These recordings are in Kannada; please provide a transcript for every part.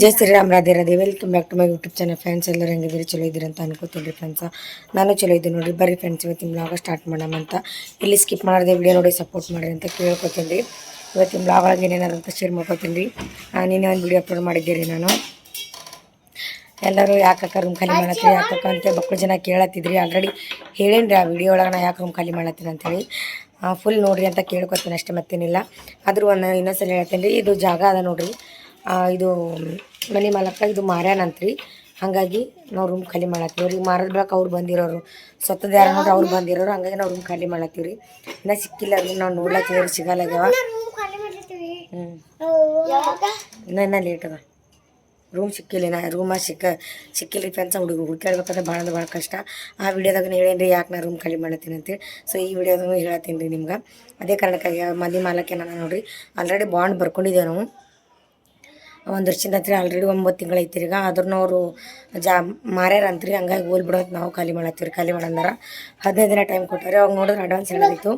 Jai Shriram, Radhe Radhe. Welcome back to my YouTube channel friends ಎಲ್ಲರೂ ಹೆಂಗಿದ್ದೀರಿ? ಚಲೋ ಇದ್ದೀರಿ ಅಂತ ಅನ್ಕೋತೀನಿ ಫ್ರೆಂಡ್ಸ ನಾನು ಚಲೋ ಇದ್ದೀನಿ ನೋಡಿರಿ ಬರ್ರಿ ಫ್ರೆಂಡ್ಸ್ ಇವತ್ತಿನ ಬ್ಲಾಗ ಸ್ಟಾರ್ಟ್ ಮಾಡೋಣ ಅಂತ. ಇಲ್ಲಿ ಸ್ಕಿಪ್ ಮಾಡಿದೆ ವಿಡಿಯೋ ನೋಡಿ ಸಪೋರ್ಟ್ ಮಾಡಿರಿ ಅಂತ ಕೇಳ್ಕೊತೀನಿ ರೀ ಇವತ್ತಿನ ಬ್ಲಾಗ್ ಒಳಗೆ ಏನೇನಾದ್ರು ಅಂತ ಶೇರ್ ಮಾಡ್ಕೋತೀನಿ ರೀ ನೀನು ಒಂದು ವಿಡಿಯೋ ಅಪ್ಲೋಡ್ ಮಾಡಿದ್ದೀರಿ ನಾನು. ಎಲ್ಲರೂ ಯಾಕಕ್ಕ ರೂಮ್ ಖಾಲಿ ಮಾಡತ್ತೀರಿ? ಯಾಕಕ್ಕ ಅಂತ ಮಕ್ಕಳು ಜನ ಕೇಳತ್ತಿದ್ರಿ. ಆಲ್ರೆಡಿ ಹೇಳೇನ್ರಿ ಆ ವಿಡಿಯೋ ಒಳಗೆ ನಾ ಯಾಕೆ ರೂಮ್ ಖಾಲಿ ಮಾಡತ್ತೀನಿ ಅಂತೇಳಿ ಫುಲ್ ನೋಡ್ರಿ ಅಂತ ಕೇಳ್ಕೊತೀನಿ ಅಷ್ಟೇ ಮತ್ತೇನಿಲ್ಲ. ಆದರೂ ಒಂದು ಇನ್ನೊಂದ್ಸಲ ಹೇಳ್ತೀನಿ ರೀ ಇದು ಜಾಗ ಅದ ನೋಡ್ರಿ. ಇದು ಮನೆ ಮಾಲಕ ಇದು ಮಾರ್ಯಾನಂತ್ರಿ ಹಾಗಾಗಿ ನಾವು ರೂಮ್ ಖಾಲಿ ಮಾಡತ್ತೀವಿ. ರೀ ಮಾರದ ಬಳಕ ಅವ್ರು ಬಂದಿರೋರು. ಸ್ವತಃ ಯಾರು ನೋಡ್ರಿ ಅವ್ರು ಬಂದಿರೋರು. ಹಂಗಾಗಿ ನಾವು ರೂಮ್ ಖಾಲಿ ಮಾಡತ್ತೀವಿ ರೀ ಇನ್ನೂ ಸಿಕ್ಕಿಲ್ಲ ರೀ ನಾವು ನೋಡ್ಲತ್ತೀವಿ ಸಿಗಲ್ಲಾಗ್ಯಾವ ಹ್ಞೂ ಇನ್ನೂ ಇನ್ನೂ ಲೇಟ್ ಅದ. ರೂಮ್ ಸಿಕ್ಕಿಲ್ಲ ನಾ ರೂಮ ಸಿಕ್ಕ ಸಿಕ್ಕಿಲ್ಲ ರೀ ಫ್ರೆಂಡ್ಸ್ ಹುಡುಗ ಹುಡುಕಾಡ್ಬೇಕಂದ್ರೆ ಭಾಳ ಅಂದ್ರೆ ಭಾಳ ಕಷ್ಟ. ಆ ವಿಡಿಯೋದಾಗ ಹೇಳೇನಿ ರೀ ಯಾಕೆ ನಾ ರೂಮ್ ಖಾಲಿ ಮಾಡತ್ತೀನಿ ಅಂತೇಳಿ ಸೊ ಈ ವಿಡಿಯೋದಾಗ ಹೇಳತ್ತೀನಿ ರೀ ನಿಮ್ಗೆ. ಅದೇ ಕಾರಣಕ್ಕಾಗಿ ಮದಿ ಮಾಲಕ್ಕೆ ನಾನು ನೋಡಿರಿ. ಆಲ್ರೆಡಿ ಬಾಂಡ್ ಬರ್ಕೊಂಡಿದ್ದೇವೆ ನಾವು. ಒಂದು ವರ್ಷದಿಂದ ಹತ್ರ ಆಲ್ರೆಡಿ ಒಂಬತ್ತು ತಿಂಗಳು ಐತಿ ಈಗ. ಆದ್ರೂ ಅವರು ಜಾ ಮಾರ್ಯಾರಂತ್ರಿ, ಹಂಗಾಗಿ ಹೋಲ್ ಬಿಡೋದು ನಾವು ಖಾಲಿ ಮಾಡತ್ತೀವಿ ಖಾಲಿ ಮಾಡಂದಾರ. ಹದಿನೈದು ದಿನ ಟೈಮ್ ಕೊಟ್ಟಾರೆ, ಅವಾಗ ನೋಡಿದ್ರೆ ಅಡ್ವಾನ್ಸ್ ಹೇಳಿತ್ತು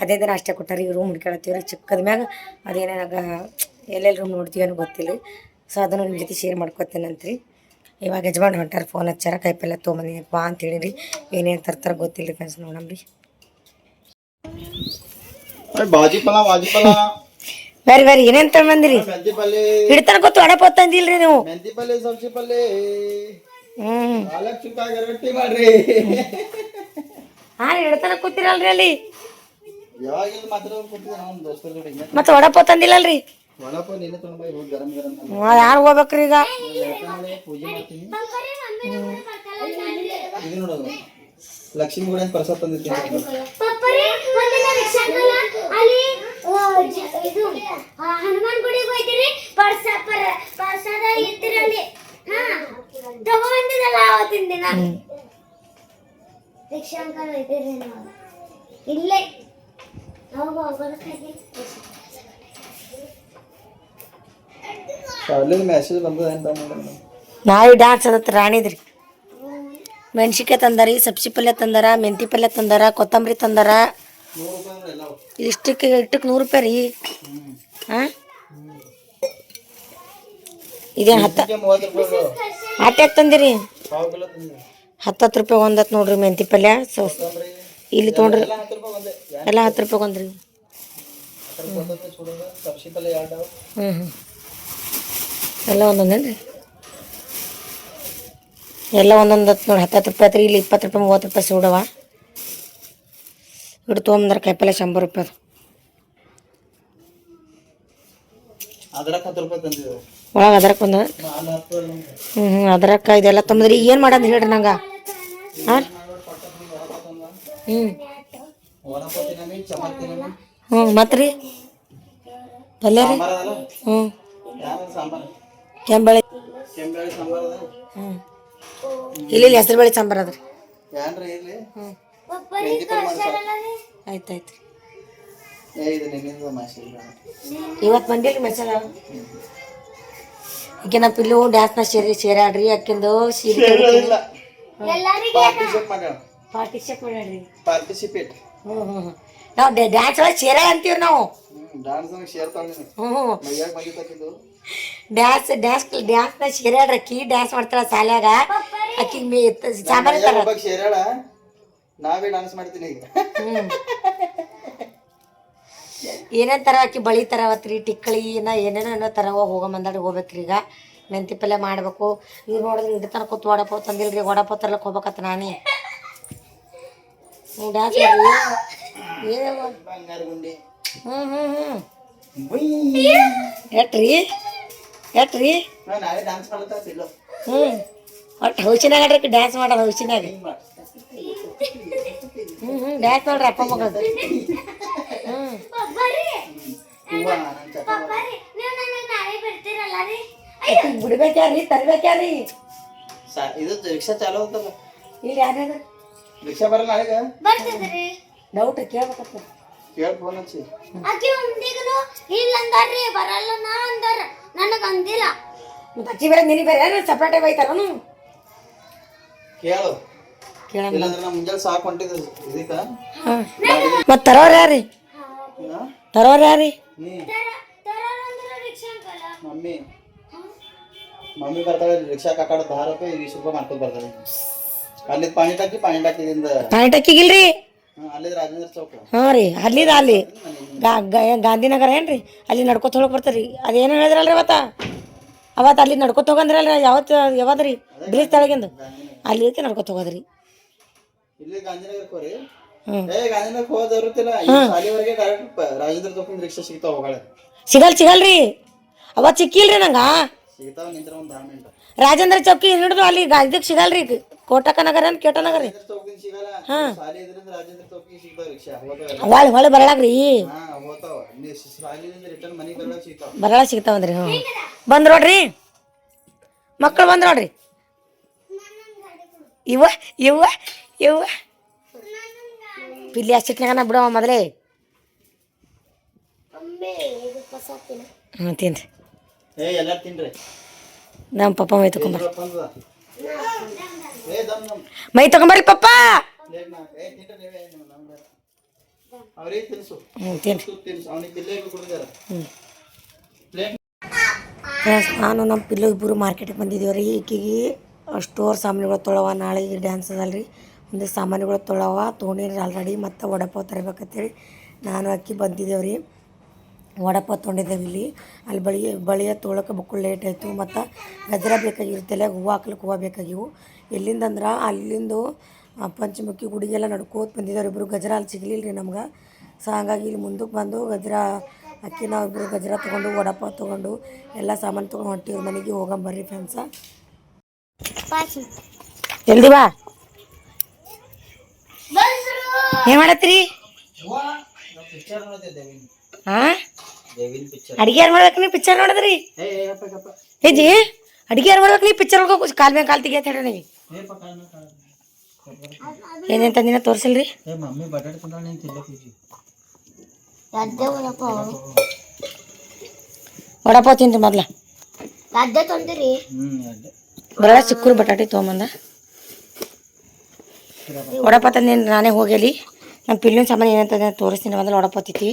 ಹದಿನೈದು ದಿನ ಅಷ್ಟೇ ಕೊಟ್ಟಾರೆ ಈಗ ರೂಮ್ ಹುಡ್ಕೊಳತ್ತೀವಿ ರೀ ಚಿಕ್ಕದ ಮ್ಯಾಗ ಅದೇನಾಗ ಎಲ್ಲೆಲ್ಲಿ ರೂಮ್ ನೋಡ್ತೀವಿ ಗೊತ್ತಿಲ್ಲ ಸೊ ಅದನ್ನು ನಿಮ್ಮ ಜೊತೆ ಶೇರ್ ಮಾಡ್ಕೊತೇನಂತ್ರಿ ಇವಾಗ ಯಜಮಾನ್ ಹೊಂಟಾರ ಫೋನ್ ಹಚ್ಚಾರ, ಕೈಪೆಲ್ಲ ತೊಗೊಂಬಂದಿನಿ, ಬಾ ಅಂತ ಹೇಳಿರಿ. ಏನೇನು ತರ್ತಾರೆ ಗೊತ್ತಿಲ್ಲ ರೀ ಫ್ರೆಂಡ್ಸ್ ನೋಡಮ್ರಿ. ಅರೆ ಭಾಜಿಪಲ ಭಾಜಿಪಲ ಬೇರೆ ಬೇರೆ ಏನೇನ್ ತಗೊಂಬಂದಿರಿ ಪಲ್ಲೆ. ಹಿಡ್ತಾನ ಗೊತ್ತು ಅಡ ಪತ್ತಂದಿಲ್ರಿ ನೀವು. ಮಾಡ್ರಿ. ಹಾಂ ಹಿಡ್ತಾನ ಕೂತಿರಲ್ರಿ ಅಲ್ಲಿ. ಮತ್ತೆ ವಡಪ ತಂದಿಲ್ಲಲ್ರಿ? ಯಾರು ಹೋಗ್ಬೇಕ್ರಿ ಈಗ? ಲಕ್ಷ್ಮಿ ಪ್ರಸಾದ ತಂದಿದ್ದೀನಿ ಪಪ್ಪರಿ ಒಂದಿನ ರಿಕ್ಷಾಕಲ್ಲ ಅಲ್ಲಿ ಆ, ಜ- ಇದು ಆ, ಹನುಮಾನ್ ಗುಡಿಗೆ ಹೋಯ್ತೀರಿ? ಪರ್ಸ ಪರ ಪ್ರಸಾದ ಇದ್ರಲ್ಲಿ ಹಾ? ತಗೊಂಡಿದ್ದಲ್ಲ ಅವತ್ತಿನ ದಿನ. ರಿಕ್ಷಾ ಹೋಯ್ತೀರಿ ನಾವು ಇಲ್ಲೇ. ಅವಾಗ ಹೋಗೋದಕ್ಕಾಗಿ ಶಾಲೆಗೆ ಮೆಸೇಜ್ ಬಂದದ ಅಂತ ನಾಳೆ ಡ್ಯಾನ್ಸ್ ಅದತ್ತ ರಾಣಿದ್ರಿ. ಮೆಣಸಿಕಾಯಿ ತಂದಾರಿ ಸಬ್ಸಿ ಪಲ್ಯ ತಂದಾರ ಮೆಂತಿ ಪಲ್ಯ ತಂದಾರ ಕೊತ್ತಂಬರಿ ತಂದಾರ. ಇಷ್ಟಕ್ಕೆ ಇಟ್ಟಕ್ಕೆ ನೂರು ರೂಪಾಯಿ ರೀ. ಹಾಂ? ಇದೇನು ಹತ್ತ? ಆಟ್ಯಾಕ್ ತಂದಿರಿ? ಪಾವು ಕಿಲೋ ತಂದಿದೆ ಹತ್ತು ಹತ್ತು ರೂಪಾಯಿ ಒಂದತ್ತು ನೋಡ್ರಿ ಮೆಂತಿ ಪಲ್ಯ. ಸೋಸ್ ಇಲ್ಲಿ ತೊಗೊಂಡ್ರಿ. ಎಲ್ಲ ಹತ್ತು ರೂಪಾಯಿ ಹತ್ತು ಒಂದ್ರಿ. ಹತ್ತು ಹ್ಞೂ ಹ್ಞೂ ಎಲ್ಲ ಒಂದೊಂದೇನ್ರಿ ಎಲ್ಲ ಒಂದೊಂದು ಹತ್ತು ನೋಡಿ ಹತ್ತು ಹತ್ತು ರೂಪಾಯಿ ಆತ್ರಿ. ಇಲ್ಲಿ ಇಪ್ಪತ್ತು ರೂಪಾಯಿ, ಮೂವತ್ತು ರೂಪಾಯಿ ಸೂಡವ. ಇಟ್ಟು ತೊಗೊಂಬಂದ್ರೆ ಕಾಯಿಪಲ್ಲೆ ಶಂಬರ್ ರೂಪಾಯಿ ಒಳಗೆ ಅದರಕ್ಕೆ ಒಂದು ಹ್ಞೂ ಹ್ಞೂ ಅದರಕ್ಕೆ ಇದೆಲ್ಲ ತೊಂಬದ್ರಿ ಏನು ಮಾಡೋದು ಹೇಳ್ರಿ ನಂಗೆ? ಹಾಂ ಹ್ಞೂ ಹ್ಞೂ ಮತ್ತೆ ರೀ? ಪಲ್ಯ ರೀ ಹ್ಞೂ ಕೆಂಬಳೆ. ಹ್ಞೂ ಇಲ್ಲಿ ಹೆಸರು ಬೇಳೆ ಸಾಂಬಾರು ಅದ್ರಿ. ಹ್ಞೂ ಮೆಂತಿ ಪಲ್ಲೆ ಮಾಡ್ತಾರೆ ಆಯ್ತು ಆಯ್ತು ಏ ಇದು ನಿನ್ನಿಂದ ಮೆಸೇಜ್ ಇವತ್ತು ಬಂದಿಲ್ಲ ಮೆಸೇಜ್ ಈಗ ನಮ್ಮ ಪಿಲ್ಲು ಡ್ಯಾನ್ಸ್ನ ಸೇರಿ ಸೇರಾಡ್ರಿ ಸೀರೆ ಇಲ್ಲ ಪಾರ್ಟಿಸಿಪೇಟ್ ಪಾರ್ಟಿಸಿಪೇಟ್ ಮಾಡ್ಯಾಡ್ರಿ ಪಾರ್ಟಿಸಿಪೇಟ್ ಹ್ಞೂ ಹ್ಞೂ ಹ್ಞೂ ನಾವು ಡ್ಯಾನ್ಸ್ ಒಳಗೆ ಸೇರ ಅಂತೀವಿ ನಾವು. ಡ್ಯಾನ್ಸ್ ಡ್ಯಾನ್ಸ್ ಡ್ಯಾನ್ಸ್ನ ಸೇರಾಡ್ರಿ ಅಕ್ಕಿ ಡ್ಯಾನ್ಸ್ ಮಾಡ್ತಾರ ಸಾಲ್ಯಾಗ. ಅಕ್ಕಿ ಮೇ ನಾವೇ ಡಾನ್ಸ್ ಮಾಡ್ತೀನಿ ಈಗ. ಏನೇನು ಥರ ಅಕ್ಕಿ ಬಳಿ ತರವತ್ರಿ ಟಿಕ್ಕಳಿ ಏನ ಏನೇನೋ ಏನೋ ಥರ ಹೋಗೋ ಮಂದಾಡಿ ಹೋಗ್ಬೇಕ್ರಿ ಈಗ. ಮೆಂತಿ ಪಲ್ಯ ಮಾಡಬೇಕು. ಈಗ ನೋಡಿದ್ರೆ ಇಡ ತನಕ ಕೂತ್ ವಡಪೋ ತಂದಿಲ್ರಿ ವಡಪೋ ತರ್ಲಕ್ಕೆ ಹೋಗ್ಬೇಕತ್ತ ನಾನೇ. ಡ್ಯಾನ್ಸ್ ಹ್ಞೂ ಹ್ಞೂ ಹ್ಞೂ ಹ್ಮ್ ಎಟ್ರಿ? ಎಟ್ರಿ? ಹ್ಮ್ ಹ್ಮ್ ಹ್ಮ್ ಹ್ಮ್ ಹ್ಮ್. ಹ್ಞೂ ಒಟ್ಟು ಹೌಸಿನಾಗ ಆಡ್ರಿ ಡ್ಯಾನ್ಸ್ ಮಾಡೋದು ಹೌಸಿನಾಗ. ಹ್ಞೂ ಹ್ಞೂ ಡ್ಯಾನ್ಸ್ ನೋಡ್ರಿ ಅಪ್ಪ ಮಗಳು ಹ್ಞೂ ಬಿಡ್ಬೇಕ್ಯಾರಿ ತರ್ಬೇಕ್ಯಾರಿ ಸಾ- ಇದು ರಿಕ್ಷಾ ಚಾಲು ಹೋಗ್ತಲ್ಲ ಇಲ್ಲಿ ಯಾರ್ಯಾರು? ರಿಕ್ಷಾ ಬರಲ್ಲ ನಾಳೆಗ? ಬರ್ತದ್ರಿ. ಡೌಟ್ ಕೇಳ್ಬೇಕಪ್ಪ. ಕೇಳಿ ಫೋನ್ ಹಚ್ಚಿ. ಅಕ್ಕಿ ಒಂದಿಗೂ ಇಲ್ಲ ಅಂದಾರ್ರಿ ಬರಲ್ಲ ನಾ ಅಂದಾರ. ನನಗ ಅಂದಿಲ್ಲ. ಮತ್ತೆ ಅಚ್ಚಿ ಬೇರೆ ನಿನಗೆ ಬೇರೆ ಯಾರು ಸಪ್ರೇಟೇ ಬೈತಾರನು? ಕೇಳು. ಮತ್ತೆ ತರೋರ್ ಯಾರಿ? ತರೋರ್ ಯಾರಿ? ಮಮ್ಮಿ. ಮಮ್ಮಿ ಬರ್ತಾಳೆ ರಿಕ್ಷಾ ಕಾಕಾಡ ದಾರ ರೂಪಾಯಿ ರೂಪಾಯಿ ಮಾಡ್ಕೊಂಡು ಅಲ್ಲಿ ಪಾಣಿ ಟಾಕಿ ಪಾಣಿ ಪಾಣಿ ರೀ ಅಲ್ಲಿದ ಅಲ್ಲಿ. ಗಾಂಧಿನಗರ ಏನ್ರಿ? ಅಲ್ಲಿ ನಡ್ಕೊತ ಹೋಗಕ್ ಬರ್ತಾರಿ ಅದೇನು ಹೇಳಿದ್ರಲ್ರಿ ಅವತ್ತ? ಅವತ್ತು ಅಲ್ಲಿ ನಡ್ಕೊತ ಹೋಗಂದ್ರಲ್ರಿ ಯಾವತ್ತು ಯಾವ್ದು ರೀ ಬ್ರಿಜ್ ತಳಗಿಂದು ಅಲ್ಲಿ ನಡ್ಕೊತ ಹೋಗೋದ್ರಿ. ಇಲ್ಲಿ ಗಾಂಧಿನಗರ್ ಹ್ಮ್. ಏ ಗಾಂಧಿನಗರ್ ಈ ಸಾಲಿವರೆಗೆ ಡೈರೆಕ್ಟ್ ರಾಜೇಂದ್ರ ರಿಕ್ಷಾ ಸಿಗ್ತಾವ ಹೋಗಾಳೆ ಸಿಗಲ್ ಸಿಗಲ್ರಿ. ಅವ ಸಿಕ್ಕಿಲ್ರಿ ನಂಗೆ? ಸಿಗ್ತಾವ ನಿಂತ್ರ ಒಂದ್ ದಹ ಮಿನಿಟ್ ರಾಜೇಂದ್ರ ಚೌಕಿ ಹಿಡಿದು ಅಲ್ಲಿ ಗಾ- ಇದಕ್ಕೆ ಸಿಗಲ್ರಿ. ಕೋಟಕ ನಗರ ಅಂತ ಕೇಟ ನಗರ ರಾಜೇಂದ್ರ ಚೌಕಿಂದ ಸಿಗಲ್ಲ. ಶಾಲಿ ಇದ್ರಿಂದ ರಾಜೇಂದ್ರ ಚೌಕಿಗೆ ಸಿಗ್ತಾವ ರಿಕ್ಷಾ ಹೊಳೆ ಹೊಳೆ ಬರಲಾಗ್ರಿ ಹಾ ಹೋತಾವ. ರಿಟರ್ನ್ ಮನೆಗೆ ಬರಲ್ಲ ಸಿಗ್ತಾವ. ಬರಳ ಸಿಗ್ತಾವಂದ್ರಿ ಹ್ಞೂ ಬಂದ್ ನೋಡ್ರಿ. ಮಕ್ಕಳು ಬಂದ್ ನೋಡ್ರಿ. ಇವ ಇವ ಇವ ಪಿಲ್ಲಿ ಅಷ್ಟಿಟ್ನಾಗನ ಬಿಡವ ಮೊದಲೇ. ಹ್ಞೂ ತಿನ್ರಿ. ಏ ಎಲ್ಲ ತಿನ್ರಿ? ನಮ್ಮ ಪಪ್ಪ ಮೈ ತಗೊಂಬರ್ರಿ ಏ ದಮ್ ದಮ್ ಮೈ ತಗೊಂಬರ್ರಿ ಪಪ್ಪ. ಹ್ಞೂ ತಿನ್ರಿ ಫ್ರೆಂಡ್ಸ್ ನಾನು ನಮ್ಮ ಪಿಲ್ಲು ಇಬ್ಬರು ಮಾರ್ಕೆಟಿಗೆ ಬಂದಿದ್ದೀವಿ ರೀ ಈಕಿಗೆ ಸ್ಟೋರ್ ಸಾಮಾನುಗಳು ತೊಳವ. ನಾಳೆ ಡ್ಯಾನ್ಸ್ ಅದಲ್ರಿ ಒಂದು ಸಾಮಾನುಗಳು ತೊಳವ ತೊಗೊಂಡಿರಿ ಆಲ್ರೆಡಿ ಮತ್ತು ವಡಪಾವ್ ತರಬೇಕಂತೇಳಿ ನಾನು ಅಕ್ಕಿ ಬಂದಿದ್ದೇವೆ ರೀ. ವಡಪಾವ್ ತೊಗೊಂಡಿದ್ದೇವೆ ಇಲ್ಲಿ. ಅಲ್ಲಿ ಬಳಿ ಬಳಿಯ ತೊಳಕ್ಕೆ ಬುಕ್ಕು ಲೇಟ್ ಆಯಿತು ಮತ್ತು ಗಜ್ರ ಬೇಕಾಗಿವು ತಲೆಯಾಗ ಹೂವು ಹಾಕ್ಲಿಕ್ಕೆ ಹೂವು ಬೇಕಾಗಿವು. ಎಲ್ಲಿಂದಂದ್ರೆ ಅಲ್ಲಿಂದು ಪಂಚಮುಖಿ ಗುಡಿಗೆಲ್ಲ ನಡ್ಕೋತ ಬಂದಿದ್ದೇವೆ ಇಬ್ಬರು ಗಜರ ಅಲ್ಲಿ ಸಿಗಲಿಲ್ಲ ರೀ ನಮ್ಗೆ. ಸೊ ಹಾಗಾಗಿ ಇಲ್ಲಿ ಮುಂದಕ್ಕೆ ಬಂದು ಗಜರ ಅಕ್ಕಿ ನಾವು ಇಬ್ಬರು ಗಜ್ರ ತೊಗೊಂಡು ವಡಪಾವ್ ತೊಗೊಂಡು ಎಲ್ಲ ಸಾಮಾನು ತೊಗೊಂಡು ಹೊಂಟಿವ್ರಿ ಮನೆಗೆ ಹೋಗಂಬರ್ರಿ ಫ್ರೆಂಡ್ಸ ಎಲ್ದಿವಾ ಜಲ್ದಿ ಬಾ. ಬಂದ್ರು ಏನು ಮಾಡತ್ರಿ? ಹಾಂ ಅಡಿಗೆ ಯಾರು ಮಾಡ್ಬೇಕು ನೀವು ಪಿಕ್ಚರ್ ನೋಡಿದ್ರಿ? ಏ ಏ ಹೇಜಿ ಅಡಿಗೆ ಯಾರು ಮಾಡ್ಬೇಕು ನೀವು ಪಿಕ್ಚರ್ ಹೋಗೋ ಕಾಲ್ ಮೇಲೆ ಕಾಲ್ ತೆಗಿಯತ್ತ ಹೇಳ್ರಿ ನೀವು ಏ ಏನೇನು ತಂದಿನ ತೋರಿಸಿಲ್ರಿ? ಏ ಮಮ್ಮಿ ಬಟಾಟೆ ತಂದಾಳ ನೀನು ತಿಲ್ಲ ಪೂಜಿ ಗದ್ದೆ ಹೋದಪ್ಪ ವಡಪಾವ್ ಮೊದ್ಲ. ತೊಂದಿರಿ. ಹ್ಮ್ ಅಡ್ಡೆ ಬರಳ ಚಿಕ್ಕೂರು ಬಟಾಟೆ ತೊಗೊಂಬಂದ. ವಡಪಾವ್ ತಂದೇನು ನಾನೇ ಹೋಗೇಲಿ. ನಮ್ಮ ಪಿಲ್ಲಿನ ಸಾಮಾನು ಏನಂತಂದ್ರೆ ತೋರಿಸ್ತೀನಿ ಮೊದಲು ಒಡಪ ತಿತ್ತಿ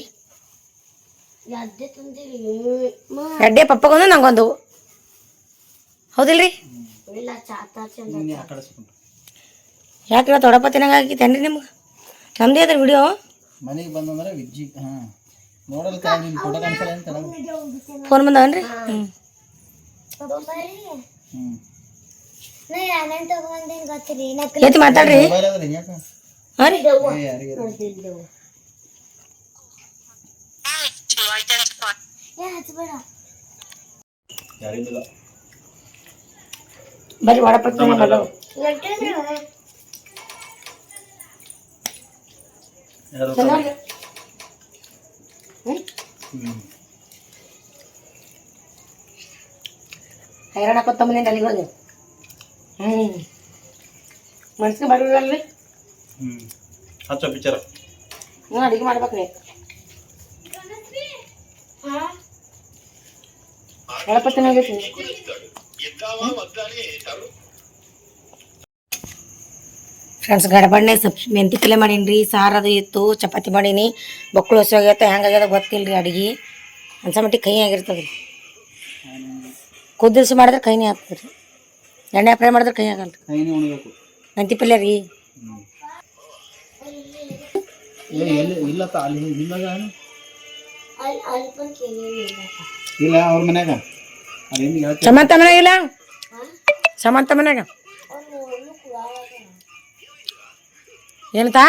ಎಡ್ಡೆ ಪಪ್ಪಗೊಂದು ನಂಗೊಂದು. ಹೌದಿಲ್ರಿ? ಯಾಕೆ ಇವತ್ತು ವಡಪಾವ್ ತಿನ್ನಂಗೆ ಆಗಿತ್ತೇನ್ರಿ ನಿಮ್ಗೆ? ನಮ್ದೇ ಅದ್ರ ವಿಡಿಯೋ. ಮನೆಗೆ ಬಂದಂದ್ರೆ ವಿಜ್ಜಿ ಹಾಂ. ಫೋಟೋ ಕಾಣಿಸಲ್ಲ ಅಂತ ಫೋನ್ ಬಂದವನ್ರಿ? ಹ್ಞೂ ಎತ್ತಿ ಮಾತಾಡ್ರಿ ಮೊಬೈಲ್ ಅದ ರೀ ಯಾಕೆ ಹಾಂ ರೀ ಏ ಯಾರಿಗೆ ಏ ಹಚ್ಬೇಡ ಯಾರಿಗಿಲ್ಲ ಬರ್ರಿ ವಡಪಾವ್ ತಿನ್ನೋಣ ಗಟ್ಟಿದ್ರೆ ಯಾರು ಚೆನ್ನಾಗಿ ಹ್ಞೂ ಹೈರಾಣ ಕೊತ್ತಂಬರಿ ಅಲ್ಲಿಗೆ ಹೋಗಿ ಹ್ಞೂ ಮನ್ಸಿಗೆ ಬರಲ್ರಿ ಹ್ಞೂ ಹಚ್ಚೋ ಪಿಕ್ಚರ್ ನೀವು ಅಡಿಗೆ ಮಾಡ್ಬೇಕ್ರಿ. ತಿನ್ನೋಗೈತಿ ಫ್ರೆಂಡ್ಸ್ ಗಡಬಣ್ಣೆ ಸಬ್ ಮೆಂತಿ ಪಲ್ಲೆ ಮಾಡೀನಿ ರೀ ಸಾರು ಅದು ಇತ್ತು ಚಪಾತಿ ಮಾಡೀನಿ. ಬೊಕ್ಕಳು ಹಸಿ ಆಗೈತೆ ಹೆಂಗಾಗ್ಯದ ಗೊತ್ತಿಲ್ಲ ರೀ ಅಡಿಗೆ. ಅನ್ಸ ಮಟ್ಟಿಗೆ ಕೈ ಆಗಿರ್ತದೆ ರೀ ಕುದಿಸಿ ಮಾಡಿದ್ರೆ ಕೈನೇ ಆಗ್ತದೆ ರೀ ಎಣ್ಣೆ ಫ್ರೈ ಮಾಡಿದ್ರೆ ಕೈ ಆಗಲ್ಲ. ರೀ ಕೈನೇ ಉಣ್ಬೇಕು. ಮೆಂತಿ ಪಲ್ಯ ರೀ. ಅಲ್ಲಿ ನಿಮ್ಮಾಗ ಇಲ್ಲ ಅವ್ರ ಮನ್ಯಾಗ. ಸಮಂತ ಮನ್ಯಾಗ ಇಲ್ಲ? ಸಮಂತ ಮನ್ಯಾಗ? ಏನಂತ?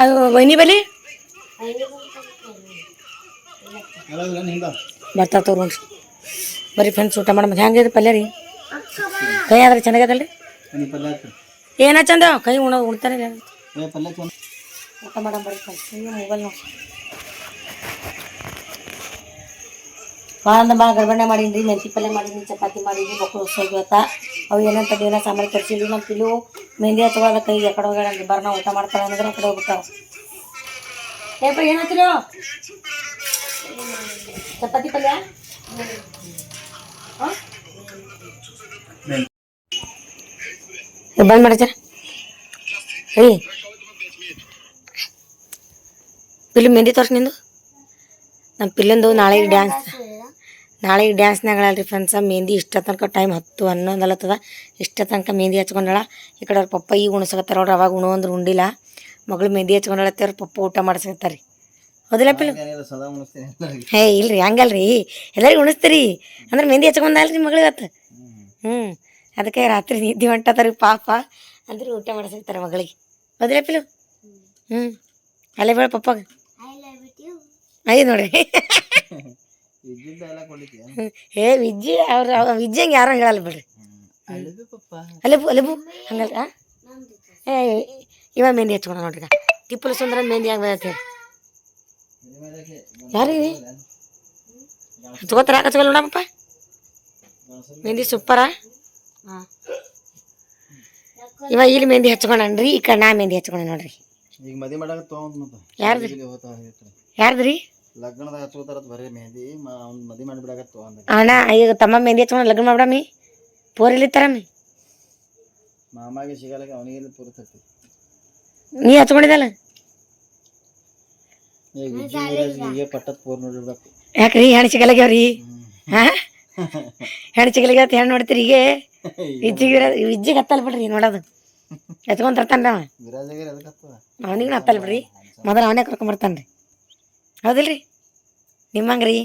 ಅದು ವೈನಿ ಬಲಿ? ಹೇಳೋದಿಲ್ಲ ನಿಂದ ಹೋಗಿ ತೋರಿ ಬರೀ ಫ್ರೆಂಡ್ಸ್ ಊಟ ಮಾಡಿ. ಹೆಂಗಿದೆ ಪಲ್ಯ ರೀ? ಕೈ ಆದ್ರೆ ಚೆನ್ನಾಗದಲ್ಲ ರೀ ಏನ ಚಂದ? ಕೈ ಉಣ ಉಣ್ತಾರೆ ಊಟ ಮಾಡಮ್ ಬರೀ ಮೊಬೈಲ್ ಭಾಳ ಅಂದ್ರೆ ಭಾಳ ಗರ್ಭಣೆ ಮಾಡೀನಿ ಮೆಂತಿ ಪಲ್ಯ ಮಾಡೀನಿ ಚಪಾತಿ ಮಾಡೀನಿ ಮಕ್ಕಳು ಹೋಗ್ಯವತ್ತ ಅವು ಏನಂತ ಏನೋ ಸಾಮಾನು ತರಿಸಿದ್ವಿ ನಮ್ಮ ಪಿಲು ಮೆಹಂದಿ ಹಚ್ಕೊಳ್ಳೋದ ಕೈ ಎಕಡೆ ಹೋಗ್ಯಾಳ ಬರ್ನ ಊಟ ಮಾಡ್ತಾಳೆ ಅಂದ್ರೆ ಆ ಕಡೆ ಹೋಗ್ಬಿಟ್ಟಾವ ಏಪ್ಪ ಏನು ಹಚ್ಚಿರೋ ಚಪಾತಿ ಪಲ್ಯ? ಬಂದ್ ಮಾಡಿ ಸರ್ ಏಯ್ ಪಿಲ್ಲಿ ಮೆಹಂದಿ ತೋರ್ಸಿ ನಿಂದು. ನಮ್ಮ ಪಿಲ್ಲಂದು ನಾಳೆ ಡ್ಯಾನ್ಸ್ ನಾಳೆ ಡ್ಯಾನ್ಸ್ನಾಗ ಅಲ್ರಿ ಫ್ರೆಂಡ್ಸ ಮೆಹಂದಿ ಇಷ್ಟ ತನಕ ಟೈಮ್ ಹತ್ತು ಹನ್ನೊಂದಲತ್ತದ ಇಷ್ಟ ತನಕ ಮೆಹಂದಿ ಹಚ್ಕೊಂಡಳ. ಈ ಕಡೆ ಅವ್ರ ಪಪ್ಪ ಈಗ ಉಣ್ಸಕತ್ತಾರ ಅವ್ರು ಅವಾಗ ಉಣು ಅಂದ್ರೆ ಉಂಡಿಲ್ಲ. ಮಗಳು ಮೆಹಂದಿ ಹಚ್ಕೊಂಡಳತ್ತೆ, ಅವ್ರ ಪಪ್ಪ ಊಟ ಮಾಡಿಸ್ಕತ್ತಾರೆ ಹೌದಿಲ್ಲ ಪಿಲು ಸದಾ ಉಣಿಸ್ತೀನಿ ಹೇ ಇಲ್ರಿ ಹಂಗಲ್ರಿ. ಎಲ್ಲರಿಗೂ ಉಣಿಸ್ತೀರಿ. ಅಂದ್ರೆ ಮೆಹಂದಿ ಹಚ್ಕೊಂಡಲ್ರಿ ಮಗಳಿಗೆ ಇವತ್ತು ಹ್ಞೂ ಅದಕ್ಕೆ ರಾತ್ರಿ ನಿದ್ದೆ ಹೊಂಟತಾರ ಪಾಪ ಅಂದ್ರೆ ಊಟ ಮಾಡಿಸಿರ್ತಾರೆ ಮಗಳಿಗೆ. ಹೌದಿಲ್ಲ ಪಿಲು. ಹ್ಞೂ ಅಲ್ಲೇ ಬೇಡ ಪಪ್ಪಾಗ. ಐ ಲವ್ ಯು ಐದು ನೋಡ್ರಿ. ಏ ವಿಜ್ಜಿ ಅವ್ರ ವಿಜ್ಜಿ ಹಂಗೆ ಯಾರು ಹೇಳಲ್ಲ ಬಿಡ್ರಿ. ಅಲೆಬು ಅಲೆಬು ಹಂಗಲ್ಲ ಏ ಇವ ಮೆಹಂದಿ ಹಚ್ಕೊಂಡ ನೋಡ್ರಿ. ಟಿಪ್ಪಲು ಸುಂದರ ಮೆಹಂದಿ ಹಂಗೆ ಯಾರು ಇದು? ಹಚ್ಕೋತಾರ ಹಚ್ಕೊಲ್ಲ ನೋಡಪ್ಪ. ಮೆಹಂದಿ ಸೂಪರ ಹಾಂ. ಇವ ಇಲ್ಲಿ ಮೆಹಂದಿ ಹಚ್ಕೊಂಡ್ರಿ ಈ ಕಡೆ ನಾ ಮೆಹಂದಿ ಹಚ್ಕೊಂಡೆ ನೋಡ್ರಿ. ಈಗ ಮದಿ ಮಾಡಾಕ ತೊಗೊಂಡ್ ಮತ್ತೆ ಯಾರ್ದ್ರಿ? ಇಲ್ಲಿ ಹೋಗ್ತಾ ಇರ್ತಾರೆ. ಯಾರ್ದ್ರಿ? ಲಗ್ನದಾಗ ಹಚ್ಕೋತಾರ ಬರೀ ಮೆಹಂದಿ ಮದಿ ತೊಗೊಂಡ ಅಣ್ಣ ಈಗ ತಮ್ಮ ಮೆಹಂದಿ ಹಚ್ಕೊಂಡು ಲಗ್ನ ಮಾಡ್ಬಿಡಮ್ಮಿ ಪೋರಿಲಿ ತರಮ್ಮಿ ಮಾಮಾಗೆ ಸಿಗಲ್ಲ ಅವನಿಗೆ ಪೂರ್ತೈತಿ ನೀ ಹಚ್ಕೊಂಡಿದ್ದಲ್ಲ? ಈಗ ವಿಜಯರಾಜ್ಗೆ ಪಟ್ಟದ ಪೂರ್ ನೋಡಿರ್ಬೇಕು. ಯಾಕ್ರಿ ಹೆಣ್ಣು ಸಿಗಲಾಗ್ಯಾವ್ರಿ ಹಾ? ಹೆಣ್ಣು ಸಿಗಲಾಗ್ಯಾವ ಹೆಣ್ಣು ನೋಡ್ತೀರಿ ಈಗ ವಿಜ್ಜಿಗೆ ವಿಜ್ಜಿಗೆ ಹತ್ತಲ್ ಬಿಡ್ರಿ ನೋಡೋದು. ಎತ್ಕೊಂಡ್ ಹತ್ತದ? ಅವನಿಗೂ ಹತ್ತಲ್ ಬಿಡ್ರಿ. ಮೊದಲು ಅವನೇ ಕರ್ಕೊಂಬರ್ತಾನ್ರಿ ಹೌದಿಲ್ರಿ? ನಿಮ್ಮಂಗ್ರಿ?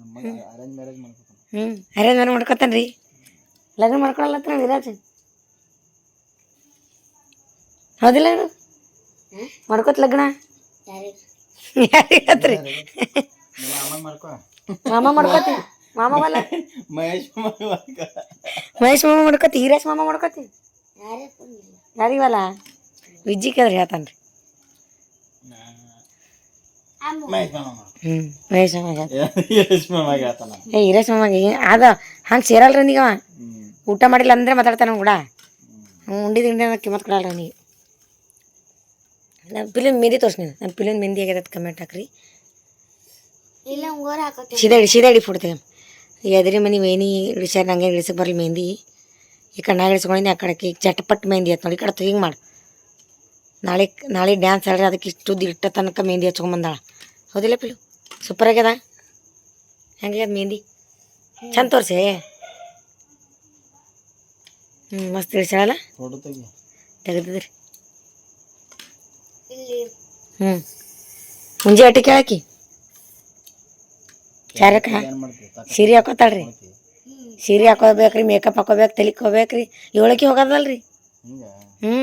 ನಮ್ಮ ಅರೇಂಜ್ ಮ್ಯಾರೇಜ್ ಮಾಡ್ಕೊತಾನ. ಹ್ಞೂ ಅರೇಂಜ್ ಮನೆ ಮಾಡ್ಕೊತಾನ್ರಿ. ಲಗ್ನ ಮಾಡ್ಕೊಳಲ್ಲತ್ರ ವಿರಾಜ್ ಹೌದಿಲ್ಲ ಮಾಡ್ಕೊತ್ ಲಗ್ನ? ಯಾರಿಗತ್ರಿ ನಿಮ್ಮ ಅಮ್ಮ ಮಾಡ್ಕೊ ಮಾಮ ಮಾಡ್ಕೊತಿ ಮಾಮ ಬಲ್ಲ ಮಹೇಶ್ ಮಾಡ್ಕೊ ಮಹೇಶ್ ಮಾಮ ಮಾಡ್ಕೊತಿ ಹೀರೇಶ್ ಮಾಮ ಮಾಡ್ಕೊತಿ ಯಾರೇ ಬಂದಿಲ್ಲ ಯಾರಿಗಲ್ಲ ವಿಜ್ಜಿ ಕೇಳ್ರಿ ಹೇಳ್ತಾನ್ರಿ ಮಹೇಶ್ ಮಾಮ ಮಾಡ್ಕೊ. ಹ್ಞೂ ಮಹೇಶ್ ಮಾಮ ಹೇಳ್ತಾನೆ. ಯಶ್ ಮಾಮಾಗೆ ಆತನ ಏ ಹೀರೇಶ್ ಮಾಮಗೆ ಅದ ಹಂಗೆ ಸೇರಲ್ರಿ ನೀಗ ಅವ ಹ್ಮ್ ಊಟ ಮಾಡಿಲ್ಲ ಅಂದ್ರೆ ಮಾತಾಡ್ತಾನ ಕೂಡ ಹ್ಞೂ ಉಂಡಿದ ಹಿಂದೆ ಕಿಮ್ಮತ್ ಕೊಡಲ್ಲ ನೀ ನಾನು ಫಿಲಿಮ್ ಮೆಹಂದಿ ತೋರ್ಸಿ ನೀನು ನನ್ನ ಫಿಲಿಮ್ ಮೆಹಂದಿ ಆಗ್ಯದ ಕಮೆಂಟ್ ಹಾಕ್ರಿ. ಇಲ್ಲ ಉಂಗೋರ ಸೀದಾಡಿ ಸೀದಾ ಇಡಿ ಸೀದಾ ಇಡಿ ಫೋಟೋ ತೆಗೆ ಈಗ ಎದುರಿ ಮನೆ ವೇಣಿ ಇಳಿಸ್ಯಾರ ನಂಗೆ ಇಳಿಸಕ್ಕೆ ಬರಲಿ ಮೆಹಂದಿ ಈ ಕಡೆ ನಾ ಇಳಿಸ್ಕೊಂಡಿದ್ದೆ ಆ ಕಡೆಗೆ ಈಗ ಚಟ್ಪಟ್ ಮೆಹಂದಿ ಆಯ್ತು ನೋಡಿ ಈ ಕಡೆ ಹಿಂಗೆ ಮಾಡು. ನಾಳೆ ನಾಳೆ ಡ್ಯಾನ್ಸ್ ಆಡ್ರೆ ಅದಕ್ಕೆ ಇಷ್ಟು ಇಟ್ಟ ತನಕ ಮೆಹಂದಿ ಹಚ್ಕೊಂಬಂದಾಳ ಹೌದಿಲ್ಲ ಪಿಲು ಸೂಪರ್ ಆಗ್ಯದ? ಹೆಂಗ್ಯದ ಮೆಹಂದಿ ಚಂದ ತೋರಿಸಿ? ಹ್ಞೂ ಮಸ್ತ್ ಇಳಿಸ್ಯಾಳಲ್ಲ? ತೆಗೆದಿದ್ರಿ. ಹ್ಞೂ ಮುಂಜೆ ಅಟ್ಟಿ ಹಾಕಿ. ಚಾರಕ ಏನ್ ಮಾಡ್ತೀವಿ ತಕ್ಕ ಸೀರೆ ಹಾಕೋತಾಳ್ರಿ. ಸೀರೆ ಹಾಕೋಬೇಕ್ರಿ ಮೇಕಪ್ ಹಾಕೋಬೇಕು ತಲೆಗೆ ಹೋಗ್ಬೇಕ್ರಿ. ಏಳಕ್ಕೆ ಹೋಗೋದಲ್ರಿ. ಹಿಂಗ? ಹ್ಞೂ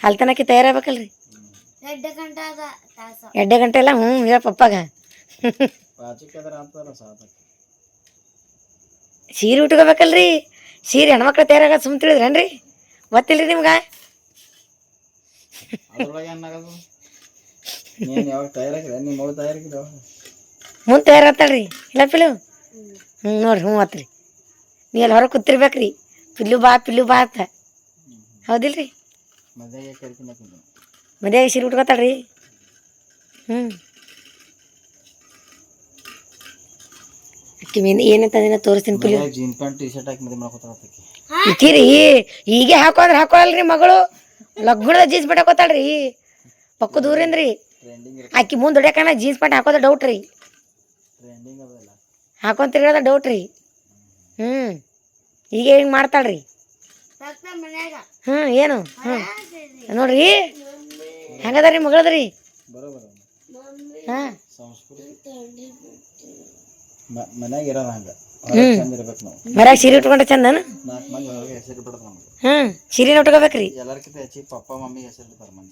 ಅಲ್ತನಕ್ಕೆ ತಯಾರಾಗಬೇಕಲ್ರಿ. ಎಡ್ಡೆ ಗಂಟೆ ಎಲ್ಲ ಹ್ಞೂ ಹೇಳ ಪಪ್ಪಾಗ. ಸೀರೆ ಉಟ್ಕೋಬೇಕಲ್ರಿ. ಸೀರೆ ಹೆಣ್ಮಕ್ಳು ತಯಾರಾಗ ಸುಮ್ ತಿಳಿದ್ರೇನ್ರಿ? ಗೊತ್ತಿಲ್ರಿ ನಿಮ್ಗೆ? ಅದ್ರೊಳಗೆ ಏನಾಗದು ನೀನು ಯಾವಾಗ ನಿಮ್ಮ ಮುಂದೆ ಇಲ್ಲ ಪಿಲು ಹ್ಞೂ ನೋಡ್ರಿ ಹ್ಞೂ ಆತ್ರಿ ನೀ ಅಲ್ಲಿ ಹೊರಗೆ ಕೂತಿರ್ಬೇಕ್ರಿ. ಪಿಲ್ಲು ಬಾ ಪಿಲ್ಲು ಬಾ ಅಂತ. ಹೌದಿಲ್ರಿ? ಮದುವೆಗೆ ಕರ್ಕೊಂಡು ಹಾಕಿದ್ದೆ ಮದ್ವೆಗೆ ಸೀರೆ ಉಟ್ಕೋತಾಳ್ರಿ? ಹ್ಞೂ ಅಕ್ಕಿ ಮೀನು ಏನಂತ ತೋರಿಸ್ತೀನಿ ಪಿಲು ಮದುವೆ ಜೀನ್ ಪ್ಯಾಂಟ್ ಟಿ ಶರ್ಟ್ ಹಾಕಿ ಮದುವೆ ಹೀಗೆ ಹಾಕೋದ್ರೆ ಹಾಕೋಳಲ್ರಿ ಮಗಳು. ಲಗ್ನದ ಜೀನ್ಸ್ ಪ್ಯಾಂಟ್ ಹಾಕೋತಾಳ್ರಿ. ಪಕ್ಕ ದೂರಿಂದ್ರಿ ಇರುತ್ತೆ. ಆಕಿ ಮುಂದೆ ಹೊಡ್ಯಾಕನ ಜೀನ್ಸ್ ಪ್ಯಾಂಟ್ ಹಾಕೋದ ಡೌಟ್ ರೀ. ಹಾಕೊಂತಿರೋದ ಡೌಟ್ ರೀ. ಹ್ಞೂ ಈಗ ಹಿಂಗೆ ಮಾಡ್ತಾಳ್ರಿ? ಹ್ಮ್ ಹ್ಞೂ ಏನು? ಹ್ಞೂ ನೋಡ್ರಿ. ಹೆಂಗದ್ರಿ ರೀ ಮಗಳದ್ರಿ ಹ್ಮ್ ಹಾಂ. ಮನ್ಯಾಗ ಇರೋದ ಹಂಗ. ಚಂದ ಮರ್ಯಾಗ ಸೀರೆ ಉಟ್ಕೊಂಡ್ರೆ ಬಿಡೋದು ನಮ್ಗೆ ಹ್ಞೂ ಸೀರೆನ ಉಟ್ಕೋಬೇಕ್ರಿ? ಎಲ್ಲರಿಗಿಂತ ಹೆಚ್ಚಿಗೆ ಪಪ್ಪ ಮಮ್ಮಿ ಹೆಸರು ಇಡ್ತಾರೆ ಮನೆ.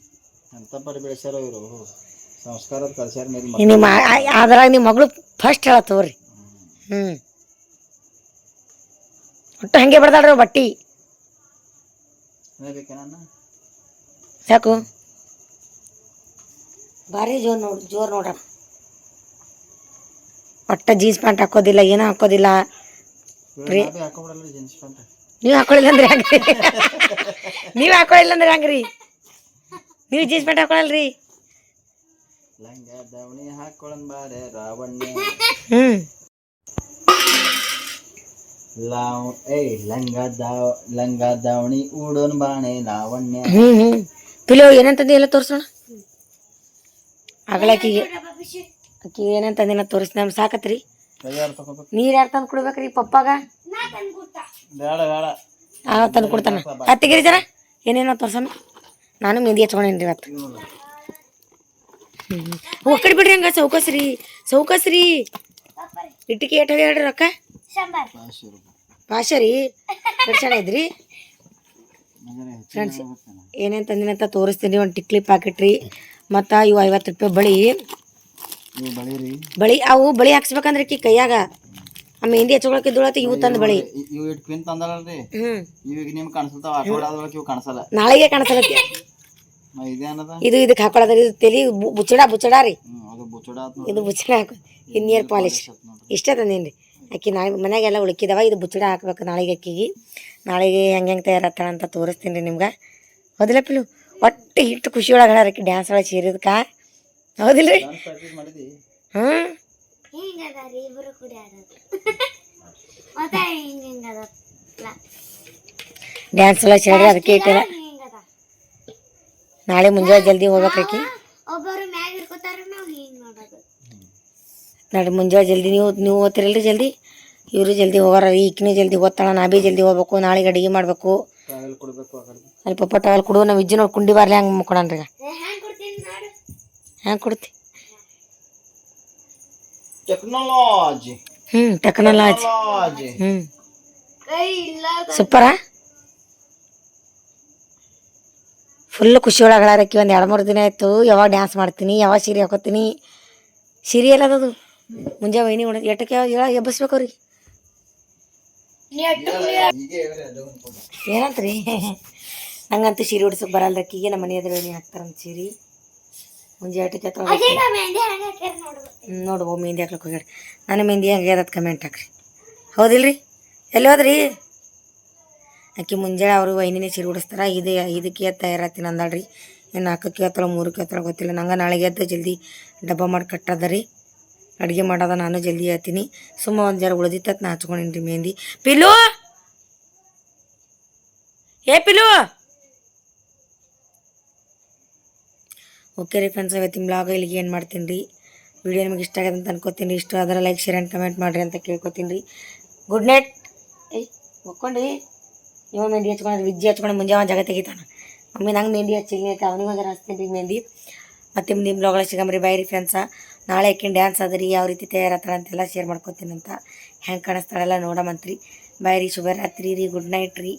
ಎಂತ ಪರಿ ಬೆಳೆಸ್ಯಾರೋ ಇವರು. ಸಂಸ್ಕಾರದ ಕಲ್ಸ್ಯಾರ ಮೇಲೆ ನಿಮ್ಮ ಅದ್ರಾಗ ನಿಮ್ಮ ಮಗಳು ಫಸ್ಟ್ ಹೇಳ ತಗೋರಿ. ಹ್ಞೂ ಒಟ್ಟು ಹಂಗೆ ಬರ್ದಾಳ್ರಿ ಅವ್ ಬಟ್ಟಿ. ಯಾಕು? ಭಾರಿ ಜೋರ್ ನೋಡ್ ಜೋರ್ ನೋಡ್ರ ಒಟ್ಟ ಜೀನ್ಸ್ ಪ್ಯಾಂಟ್ ಹಾಕೋದಿಲ್ಲ ಏನೂ ಹಾಕೋದಿಲ್ಲ. ನೀವು ಹಾಕೊಳ್ಳಿಲ್ಲ ಅಂದ್ರೆ ಹೆಂಗ್ರಿ? ನೀವು ಹಾಕೊಳ್ಳಿಲ್ಲ ಅಂದ್ರೆ ಹೆಂಗ್ರಿ? ನೀವು ಜೀನ್ಸ್ ಪ್ಯಾಂಟ್ ರಾವಣ್ಯ ಹ್ಞೂ ಲಾವ್ ಏಯ್ ಲಂಗ ದಾವ ಲಂಗ ದಾವಣಿ ಉಡೋನ್ ಬಾಣೆ ಲಾವಣ್ಯ ಹ್ಞೂ ಹ್ಞೂ ಪಿಲೋ ಏನಂತಂದು ಎಲ್ಲ ತೋರಿಸೋಣ? ಆಗಲಾಕಿಗೆ ಏನಂತ ಏನಂತಂದಿನ ತೋರಿಸಿ ನಮ್ಗೆ ಸಾಕತ್ರಿ. ನೀರ್ ಯಾರು ತಂದು ಕೊಡ್ಬೇಕ್ರಿ ಪಪ್ಪಾಗ? ಆ ತಂದು ಕೊಡ್ತಾನ. ಹತ್ತಿಗಿರಿ ಜನ ಏನೇನೋ ತೋರ್ಸಮ್ಮ. ನಾನು ಮೆಹಂದಿ ಹಚ್ಕೊಂಡೇನಿ ರೀ ಇವತ್ತು. ಹ್ಞೂ ಓ ಕಡೆ ಬಿಡ್ರಿ ಹಂಗ ಸೌಕಸ್ರಿ ಸೌಕಸ್ರಿ. ಇಟ್ಟಿಗೆ ಏಟ್ ಹೇಳ್ರಿ ರೊಕ್ಕ? ಭಾಷೆ ರೀ? ಚೆನ್ನಾಗಿ ಇದ್ರಿ? ಫ್ರೆಂಡ್ಸ್? ಏನೇನು ತಂದಿನಂತ ತೋರಿಸ್ತೀನಿ ಒಂದು ಟಿಕ್ಲಿ ಪ್ಯಾಕೆಟ್ ರೀ. ಮತ್ತು ಇವು ಐವತ್ತು ರೂಪಾಯಿ ಬಳಿ ಬಳಿ ಅವು ಬಳಿ ಹಾಕ್ಸ್ಬೇಕಂದ್ರೆ ಕಿ ಕೈಯಾಗ. ಆ ಮೆಹಂದಿ ಹಚ್ಕೊಳಕಿದ್ದೊಳತಿ ಇವು ತಂದ ಬಳಿ. ಇವು ಇಟ್ಟು ಪಿನ್ ತಂದಲ್ರಿ ಹ್ಞೂ ಇವಾಗ ನಿಮ್ಗೆ ಕಾಣಿಸ್ತಾವ ಆಟೋಡಾದೊಳಗೆ ಇವು ಕಾಣಿಸಲ್ಲ. ನಾಳೆಗೆ ಇದೇನದ ಇದು ಇದಕ್ಕೆ ಹಾಕೊಳ್ಳೋದ್ರಿ ಇದು ತಲೆ ಬುಚ್ಚಡ ಬುಚ್ಚಡ ರೀ. ಇದು ಬುಚ್ಚಡ ಹಾಕೋ ಇದು ಪಾಲಿಶ್. ಇಷ್ಟೇ ತಂದೇನ್ರಿ ಆಕಿ ನಾಳೆ ಮನ್ಯಾಗೆಲ್ಲ ಉಳುಕಿದವ ಇದು ಬುಚ್ಚಡ ಹಾಕ್ಬೇಕು ನಾಳೆಗೆ ಅಕ್ಕಿಗೆ. ನಾಳೆಗೆ ಹೆಂಗೆ ಹೆಂಗೆ ತಯಾರಾಗ್ತಾಳ ಅಂತ ತೋರಿಸ್ತೀನಿ ರೀ ನಿಮ್ಗೆ. ಹೌದಿಲ್ಲ ಪಿಲು? ಒಟ್ಟು ಹಿಟ್ಟು ಖುಷಿ ಒಳಗೆ ಡ್ಯಾನ್ಸ್ ಒಳಗೆ ಸೇರಿದ್ಕ. ಹೌದಿಲ್ಲ ರೀ ಪ್ರಾಕ್ಟೀಸ್ ಮಾಡಿದಿ ಹ್ಞೂ ಹಿಂಗ ಅದಾರಿ ಇಬ್ರು ಕೂಡಿ ಮತ್ತೆ ಹಿಂಗ ಹಿಂಗ ಡ್ಯಾನ್ಸ್ ಎಲ್ಲ ಚೆನ್ನಾಗಿ ಅದಕ್ಕೆ ಇಟ್ಟಿಲ್ಲ ನಾಳೆ ಮುಂಜಾನೆ ಜಲ್ದಿ ಹೋಗ್ಬೇಕಾಕಿ ಒಬ್ಬರು ಮ್ಯಾಗ ಇರ್ಕೋತಾರ ನಾವು ಹಿಂಗ್ ನೋಡೋದು ನಾಳೆ ಮುಂಜಾನೆ ಜಲ್ದಿ ನೀವು ನೀವು ಓದ್ತಿರಲ್ರಿ ಜಲ್ದಿ? ಇವರು ಜಲ್ದಿ ಹೋಗಾರ ಈಕಿನೂ ಜಲ್ದಿ ಓದ್ತಾಳ ನಾ ಭೀ ಜಲ್ದಿ ಹೋಗ್ಬೇಕು ನಾಳೆಗೆ ಅಡಿಗೆ ಮಾಡಬೇಕು. ಅಲ್ಲಿ ಪಪ್ಪ ಟವಲ್ ಕೊಡು ನಾವು ಇಜ್ಜಿ ನೋಡಿ ಕುಂಡಿ ಬಾರ್ಲಿ ಹಂಗೆ ನೋಡು ಹ್ಯಾಂಗೆ ಕೊಡ್ತಿ. ಟೆಕ್ನಾಲಜಿ ಹ್ಞೂ ಟೆಕ್ನಾಲಜಿ ಹ್ಞೂ ಸೂಪರಾ ಫುಲ್ ಖುಷಿ ಒಳಗೆ ಹೇಳಾರಕ್ಕಿ ಒಂದು ಎರಡು ಮೂರು ದಿನ ಆಯಿತು. ಯಾವಾಗ ಡ್ಯಾನ್ಸ್ ಮಾಡ್ತೀನಿ ಯಾವಾಗ ಸೀರೆ ಹಾಕೋತೀನಿ. ಸೀರೆ ಎಲ್ಲದದು ಮುಂಜಾನೆ ವೈನಿ ಉಣ ಎಟ್ಟಕ್ಕೆ ಹೇಳ ಎಬ್ಬಸ್ಬೇಕು ಅವ್ರಿಗೆ. ಏನಂತ ರೀ ನಂಗಂತೂ ಸೀರೆ ಉಡ್ಸೋಕೆ ಬರಲ್ಲ ಅಕ್ಕಿಗೆ ನಮ್ಮ ಮನೆ ಎದುರು ವೈನಿ ಹಾಕ್ತಾರಂತ ಸೀರೆ. ಮುಂಜಾನೆ ಆಟಕ್ಕೆ ಹತ್ರ ಮೆಹಂದಿ ನೋಡು ಮೆಹಂದಿ ಹಾಕ್ಲಿಕ್ಕೆ ಹೋಗ್ಯಾರ. ನಾನು ಮೆಹಂದಿ ಹಂಗೆ ಅದ ಕಮೆಂಟ್ ಹಾಕ್ರಿ. ಹೌದಿಲ್ರಿ? ಎಲ್ಲಿ ಹೋದ್ರಿ? ಆಕೆ ಮುಂಜಾನೆ ಅವರು ವೈನಿನೇ ಸೀರೆ ಉಡಿಸ್ತಾರ. ಇದು ಇದಕ್ಕೆ ತಯಾರಾತೀನಿ ಅಂದಾಳ್ರಿ ಏನು ನಾಲ್ಕಕ್ಕೆ ಹತ್ತಲ್ಲ ಮೂರಕ್ಕೆ ಹತ್ತಲ್ಲ ಗೊತ್ತಿಲ್ಲ. ನಂಗೆ ನಾಳೆಗೆ ಎದ್ದು ಜಲ್ದಿ ಡಬ್ಬ ಮಾಡಿ ಕಟ್ಟದ ರೀ. ಅಡುಗೆ ಮಾಡೋದ ನಾನು ಜಲ್ದಿ ಹೇಳ್ತೀನಿ. ಸುಮ್ಮ ಒಂದು ಜರ ಉಳಿದಿತ್ತ ನಾ ಹಚ್ಕೊಂಡಿನಿ ರೀ ಮೆಹಂದಿ. ಪಿಲು ಏ ಪಿಲು ಓಕೆ ರೀ ಫ್ರೆಂಡ್ಸ್ ಇವತ್ತಿನ ಬ್ಲಾಗ್ ಇಲ್ಲಿಗೆ ಏನು ಮಾಡ್ತೀನಿ ರೀ? ವಿಡಿಯೋ ನಿಮಗೆ ಇಷ್ಟ ಆಗಿದೆ ಅಂತ ಅನ್ಕೋತೀನಿ ರೀ. ಇಷ್ಟ ಆದ್ರೆ ಲೈಕ್ ಶೇರ್ ಆ್ಯಂಡ್ ಕಮೆಂಟ್ ಮಾಡಿರಿ ಅಂತ ಕೇಳ್ಕೊತೀನಿ ರೀ. ಗುಡ್ ನೈಟ್ ಏಯ್ ಒಕ್ಕೊಂಡು ಇವ ಮೆಹಂದಿ ಹಚ್ಕೊಂಡು ವಿಜ್ಜಿ ಹಚ್ಕೊಂಡು ಮುಂಜಾನೆ ಜಾಗ ತೆಗಿತಾನೆ. ಮಮ್ಮಿ ನಂಗೆ ಮೆಹಂದಿ ಹಚ್ಚಿಲ್ಲ ಅವನಿಗೆ ಒಂದು ಹಚ್ತೀನಿ ರೀ ಮೆಹಂದಿ. ಮತ್ತು ನಿಮ್ಮ ಬ್ಲಾಗಳ ಸಿಗಮ್ರಿ ಬೈ ರೀ ಫ್ರೆಂಡ್ಸ ನಾಳೆ ಯಾಕೆ ಡ್ಯಾನ್ಸ್ ಅದ ರೀ, ಯಾವ ರೀತಿ ತಯಾರಾಗ್ತಾಳೆ ಅಂತೆಲ್ಲ ಶೇರ್ ಮಾಡ್ಕೊತೀನಿ ಅಂತ. ಹೆಂಗೆ ಕಾಣಿಸ್ತಾಳೆಲ್ಲ ನೋಡಮಂತ್ರಿ. ಬಾಯ್ ರೀ, ಶುಭರಾತ್ರಿ ರೀ ಗುಡ್ ನೈಟ್ ರೀ.